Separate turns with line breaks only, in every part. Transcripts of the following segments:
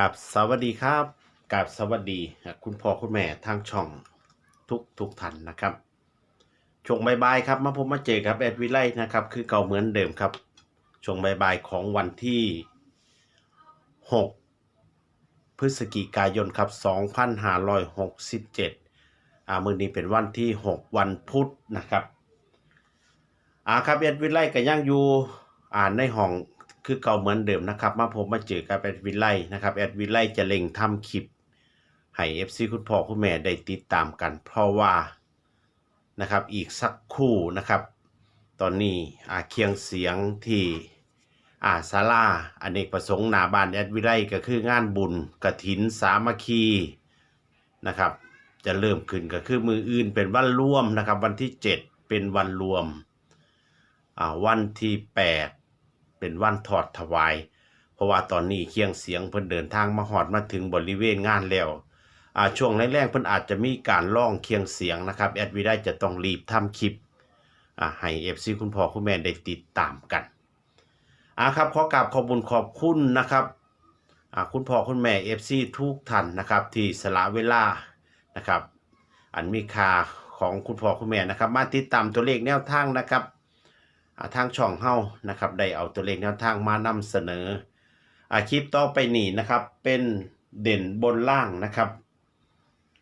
กับสวัสดีครับกับสวัสดีคุณพ่อคุณแม่ทางช่องทุกทุกท่านนะครับช่วงบ่ายๆครับมาพบมาเจอครับแอดวิไลนะครับคือเก่าเหมือนเดิมครับช่วงบ่ายๆของวันที่ 6 พฤศจิกายนครับ 2567อ่ามือนี้เป็นวันที่ 6 วันพุธนะครับอ่าครับแอดวิไลก็ยังอยู่อ่านในห้อง คือเก่าเหมือนเดิมนะครับ มาพบมาเจอกับแอดวิไลนะครับแอดวิไลจะเล็งทำคลิปให้ FC คุณพ่อคุณแม่ได้ติดตามกัน เพราะว่านะครับอีกสักคู่นะครับ ตอนนี้อาเคียงเสียงที่อาศาลาอเนกประสงค์หนาบานแอดวิไลก็คืองานบุญกระถินสามัคคีนะครับ จะเริ่มขึ้นก็คือมืออื่นเป็นวันรวมนะครับ วันที่ 7 เป็นวันรวมอ่าวันที่ 8 เป็นวันถอดถวาย เพราะว่าตอนนี้เคียงเสียงเพิ่นเดินทางมาหอดมาถึงบริเวณงานแล้วอ่าช่วงแรกๆเพิ่นอาจจะมีการล่องเคียงเสียงนะครับแอดวิได้จะต้องรีบทำคลิปอ่าให้ FC คุณพ่อคุณแม่ได้ติดตามกันอ่าครับขอกราบขอบคุญขอบคุณนะครับอ่าคุณพ่อคุณแม่ FC ทุกท่านนะครับที่สละเวลานะครับ อันมีค่าของคุณพ่อคุณแม่นะครับ มาติดตามตัวเลขแนวทางนะครับ ทางช่องเฮานะครับได้เอาตัวเลขแนวทางมานำเสนออาคลิปต่อไปนี้นะครับเป็นเด่นบนล่างนะครับ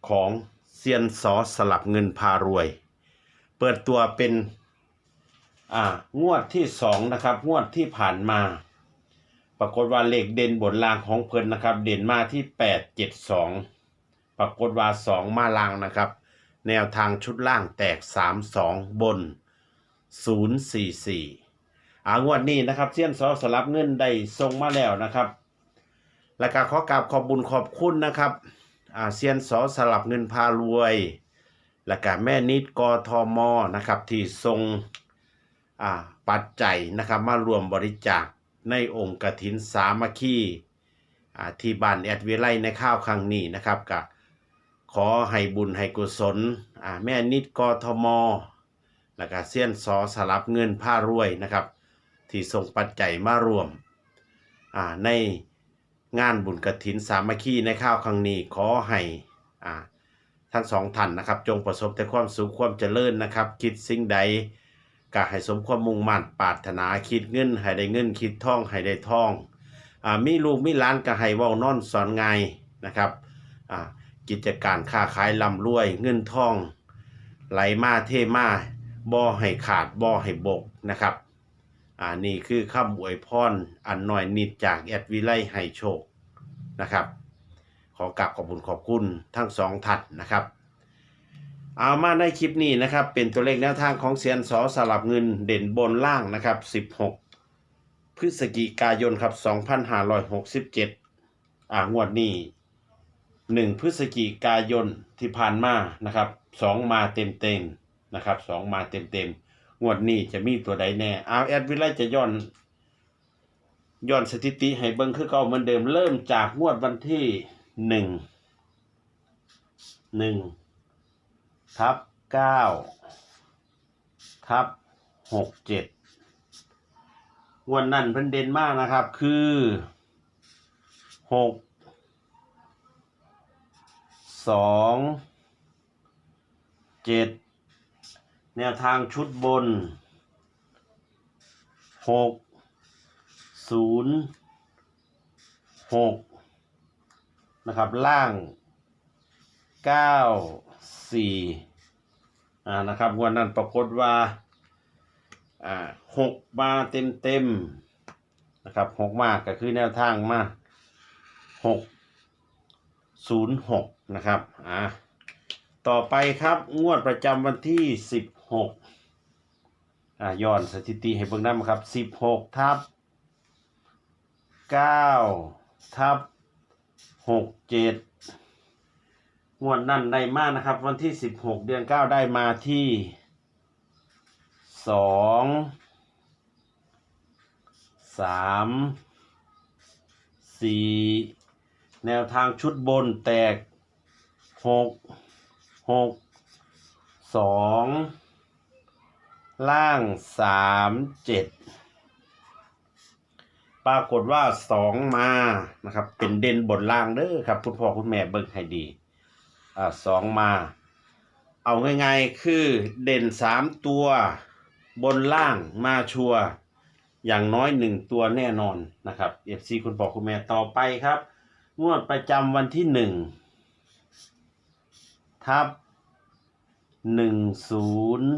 ของเซียนสอสลับเงินพารวย เปิดตัวเป็นอ่างวดที่สองนะครับ งวดที่ผ่านมา ปรากฏว่าเลขเด่นบนล่างของเพิ่นนะครับ เด่นมาที่แปดเจ็ดสองปรากฏว่าสองมาล่างนะครับ แนวทางชุดล่างแตกสามสองบน 044อางวดนี้นะครับเซียนซอสลับเงินได้ส่งมาแล้วนะครับ แล้วก็ขอกราบขอบบุญขอบคุณนะครับอาเซียนซอสลับเงินพารวย แล้วก็แม่นิดกทมนะครับที่ทรงปัจจัยนะครับมารวมบริจาคในองค์กฐินสามัคคีที่บ้านแอดเวไลในข้าวครั้งนี้นะครับก็ขอให้บุญให้กุศลแม่นิดกทม แล้วก็เซียนซอสลับเงินผ้ารวยนะครับ ที่ส่งปัจจัยมารวมในงานบุญกระถินสามัคคีในข้าวครั้งนี้ขอให้อ่าทั้งสองท่านนะครับ จงประสบแต่ความสุขความเจริญนะครับ คิดสิ่งใดก็ให้สมความมุ่งมั่นปรารถนาคิดเงินให้ได้เงินคิดท่องให้ได้ท่องอมีลูกมีล้านก็ให้ว้านอนสอนไงนะครับกิจการค้าขายร่ำรวยเงินทอง ไหลมาเทมา บ่อให้ขาดบ่อให้บกนะครับอ่านี่คือคำอวยพรอันหน้อยนิดจากแอดวิไลให้โชคนะครับ ขอกราบขอบคุณขอบคุณทั้งสองท่านนะครับเอามาในคลิปนี้นะครับ เป็นตัวเลขแนวทางของเซียนสอสลับเงินเด่นบนล่างนะครับ 16 พฤศจิกายนครับ 2567 อ่างวดนี้ 1 พฤศจิกายนที่ผ่านมานะครับสองมาเต็มเต็ม นะครับสองมาเต็มเต็มงวดนี้จะมีตัวใดแน่เอาแอดวิไลจะย้อนย้อนสถิติให้เบิ่งคือเก่าเหมือนเดิมเริ่มจากงวดวันที่หนึ่งหนึ่งทับเก้าทับหกเจ็ดงวดนั้นเพิ่นเด่นมากนะครับคือหกสองเจ็ด แนวทางชุดบนหกศูนย์หกนะครับ ล่างเก้าสี่อ่านะครับวันนั้นปรากฏว่าอ่าหกมาเต็มเต็มนะครับหกมากก็คือแนวทางมาหกศูนย์หกนะครับอ่าต่อไปครับงวดประจำวันที่สิบ หกอ่าย้อนสถิติให้เบิ่งได้ครับสิบหกทับเก้าทับหกเจ็ดงวดนั้นได้มานะครับ วันที่สิบหกเดือนเก้าได้มาที่สองสามสี่แนวทางชุดบนแตกหกหกสอง ล่างสามเจ็ดปรากฏว่าสองมานะครับ เป็นเด่นบนล่างเด้อครับ คุณพ่อคุณแม่เบิ่งให้ดีอ่าสองมา เอาง่ายๆคือเด่นสามตัวบนล่างมาชัวอย่างน้อยหนึ่งตัวแน่นอนนะครับเอฟซีคุณพ่อคุณแม่ต่อไปครับ งวดประจำวันที่หนึ่งทับหนึ่งศูนย์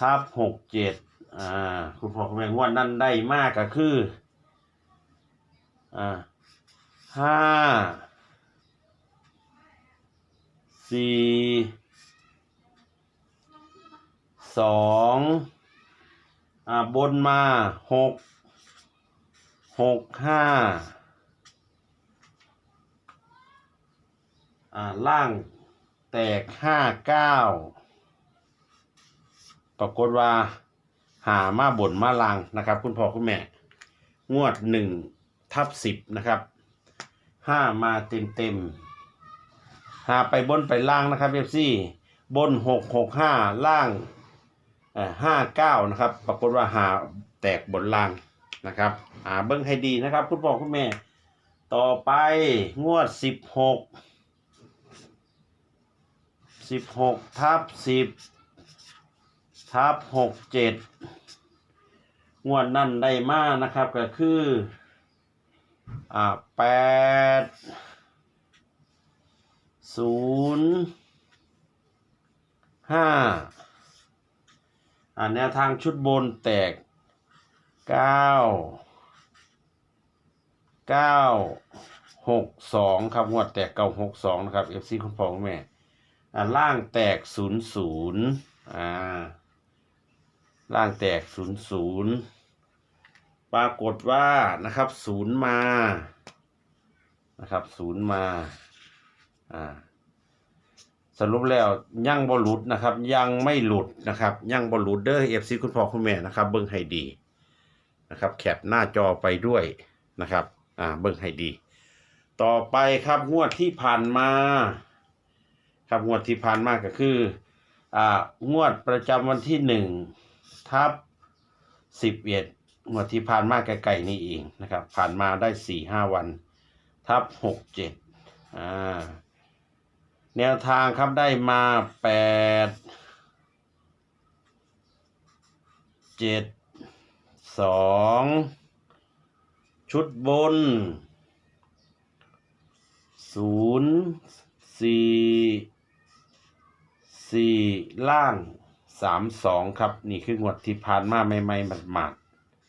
ทับหกเจ็ดอ่า คุณพ่อคุณแม่งวดนั้นได้มากก็คือ อ่าห้าสี่สองอ่าบนมาหกหกห้าอ่าล่างแตกห้าเก้า ปรากฏว่าหามาบนมาลางนะครับ คุณพ่อคุณแม่ งวดหนึ่งทับสิบนะครับห้ามาเต็มเต็มหาไปบนไปล่างนะครับเอฟซีบนหกหกห้าล่างห้าเก้านะครับ ปรากฏว่าหาแตกบนล่างนะครับอ่าเบิ้งให้ดีนะครับ คุณพ่อคุณแม่ ต่อไปงวดสิบหกสิบหกทับสิบ ทับหกเจ็ดงวดนั่นได้มากนะครับก็คือ อ่าแปดศูนย์ห้าอ่าแนวทางชุดบนแตกเก้าเก้าหกสองครับงวดแตกเก้าหกสองนะครับเอฟซีคุณพ่อคุณแม่ อ่าล่างแตกศูนย์ศูนย์อ่า ล่างแตกศูนย์ศูนย์ปรากฏว่านะครับศูนย์มานะครับศูนย์มาอ่าสรุปแล้วยังบ่หลุดนะครับ ยังไม่หลุดนะครับ ยังบ่หลุดเด้อเอฟซีคุณพ่อคุณแม่นะครับ เบิ่งให้ดีนะครับแคปหน้าจอไปด้วยนะครับอ่าเบิ่งให้ดี ต่อไปครับงวดที่ผ่านมา ครับงวดที่ผ่านมาก็คืออ่างวดประจำวันที่หนึ่ง ทับสิบเอ็ดงวดที่ผ่านมาไกลๆนี่เองนะครับ ผ่านมาได้สี่ห้าวัน ทับหกเจ็ดอ่าแนวทางครับได้มาแปดเจ็ดสองชุดบนศูนย์สี่สี่ล่าง สามสองครับ นี่คืองวดที่ผ่านมาใหม่ๆหมาด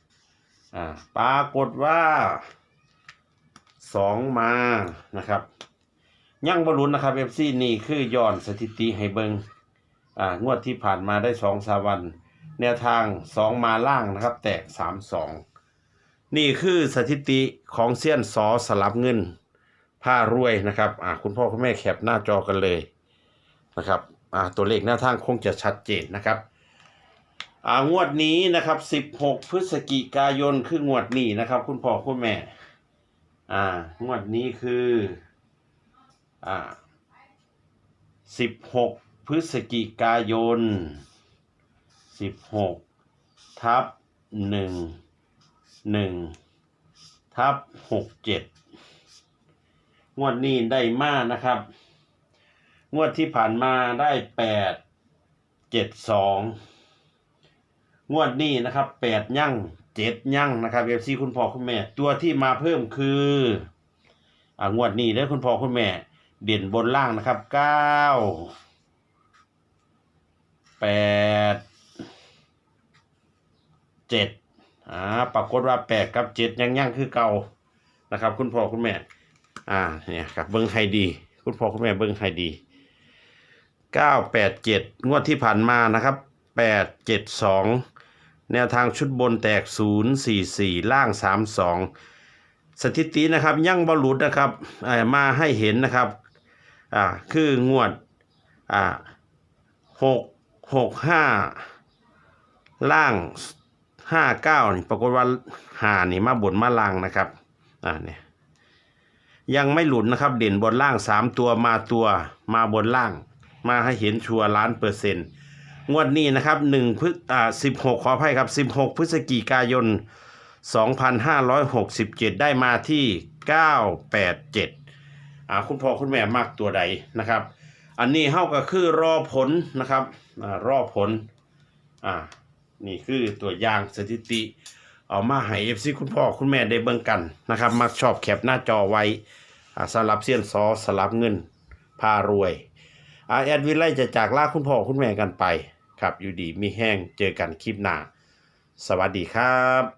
ๆอ่าปรากฏว่าสองมานะครับยังบรลุนนะครับเอฟซีนี่คือย้อนสถิติให้เบิงอ่างวดที่ผ่านมาได้สองสาวัน แนวทางสองมาล่างนะครับ แตกสามสองนี่คือสถิติของเซียนสอสลับเงินผ้ารวยนะครับอ่าคุณพ่อคุณแม่แคปหน้าจอกันเลยนะครับ ตัวเลขหน้าทางคงจะชัดเจนนะครับอ่างวดนี้นะครับ 16 พฤศจิกายนคืองวดนี้นะครับ คุณพ่อคุณแม่ อ่างวดนี้คืออ่า16 พฤศจิกายน 16 ทับ 1 1 ทับ 67 งวดนี้ได้มานะครับ งวดที่ผ่านมาได้แปดเจ็ดสองงวดนี้นะครับแปดยั่งเจ็ดยั่งนะครับเอฟซีคุณพ่อคุณแม่ ตัวที่มาเพิ่มคืออ่างวดนี้ได้อคุณพ่อคุณแม่ เด่นบนล่างนะครับเก้าแปดเจ็ดอ่าปรากฏว่าแปดกับเจ็ดยังยั่งคือเก่านะครับ คุณพ่อคุณแม่ อ่าเนี่ยครับเบิ้งให้ดี คุณพ่อคุณแม่เบิ้งให้ดี เก้าแปดเจ็ดงวดที่ผ่านมานะครับแปดเจ็ดสองแนวทางชุดบนแตกศูนย์สี่สี่ล่างสามสองสถิตินะครับยั่งบอลลุดนะครับมาให้เห็นนะครับอ่าคืองวดอ่าหกหกห้าล่างห้าเก้านี่ปรากฏว่าหานี่มาบนมาล่างนะครับอ่าเนี่ยยังไม่หลุดนะครับ เด่นบนล่างสามตัวมาตัวมาบนล่าง มาให้เห็นชัวร์ล้านเปอร์เซ็นต์งวดนี้นะครับหนึ่งพฤษอ่าสิบหกขออภัยครับสิบหกพฤศจิกายน2567ได้มาที่987อ่าคุณพ่อคุณแม่มากตัวใดนะครับ อันนี้เฮาก็คือรอผลนะครับอ่ารอผลอ่านี่คือตัวอย่างสถิติเอามาให้ FC คุณพ่อคุณแม่ได้เบิ่งกันนะครับ มักชอบแคปหน้าจอไว้อ่าสลับเสี้ยนซอสลับเงินพารวย แอดวินไล่จะจากลาคุณพ่อคุณแม่กันไป ครับ อยู่ดีมีแห้งเจอกันคลิปหน้า สวัสดีครับ